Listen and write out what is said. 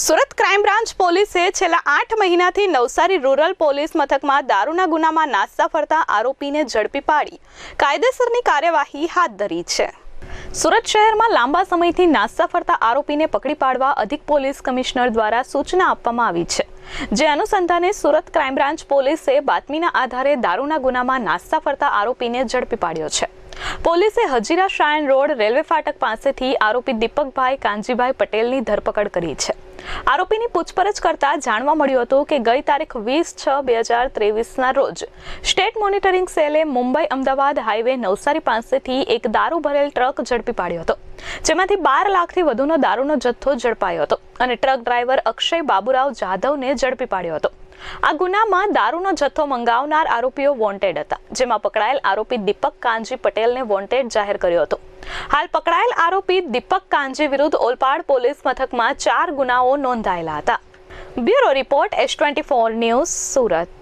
Surat crime branch પોલીસે છેલ્લા આઠ મહિનાથી નવસારી રૂરલ પોલીસ મથકમાં દારૂના ગુનામાં નાસ્તા ફરતા આરોપીને ઝડપી પાડી. કાયદેસરની કાર્યવાહી હાથ ધરી છે. સુરત શહેરમાં લાંબા સમયથી નાસ્તા ફરતા આરોપીને પકડી પાડવા અધિક પોલીસ કમિશનર દ્વારા સૂચના આપવામાં આવી છે. જે અનુસંધાને સુરત ક્રાઇમ બ્રાન્ચ પોલીસે બાતમીના આધારે દારૂના ગુનામાં નાસ્તા ફરતા આરોપીને ઝડપી પાડ્યો છે. પોલીસે હજીરા શાયન રોડ રેલવે ફાટક પાસેથી આરોપી દીપકભાઈ કાંજીભાઈ પટેલની ધરપકડ કરી છે. આરોપીની પૂછપરછ કરતા જાણવા મળ્યું હતું કે ગઈ તારીખ વીસ છ બે હજાર ત્રેવીસના રોજ સ્ટેટ મોનિટરિંગ સેલે મુંબઈ અમદાવાદ હાઈવે નવસારી પાસેથી એક દારૂ ભરેલ ટ્રક ઝડપી પાડ્યો હતો, જેમાંથી બાર લાખથી વધુનો દારૂનો જથ્થો ઝડપાયો હતો અને ટ્રક ડ્રાઈવર અક્ષય બાબુરાવ જાધવને ઝડપી પાડ્યો હતો. આ ગુનામાં દારૂનો જથ્થો મંગાવનાર આરોપીઓ વોન્ટેડ હતા, જેમાં પકડાયેલ આરોપી દીપક કાંજી પટેલને વોન્ટેડ જાહેર કર્યો હતો. હાલ પકડાયેલ આરોપી દીપક કાંજી વિરુદ્ધ ઓલપાડ પોલીસ મથકમાં ચાર ગુનાઓ નોંધાયેલા હતા. Bureau report S twenty four news Surat.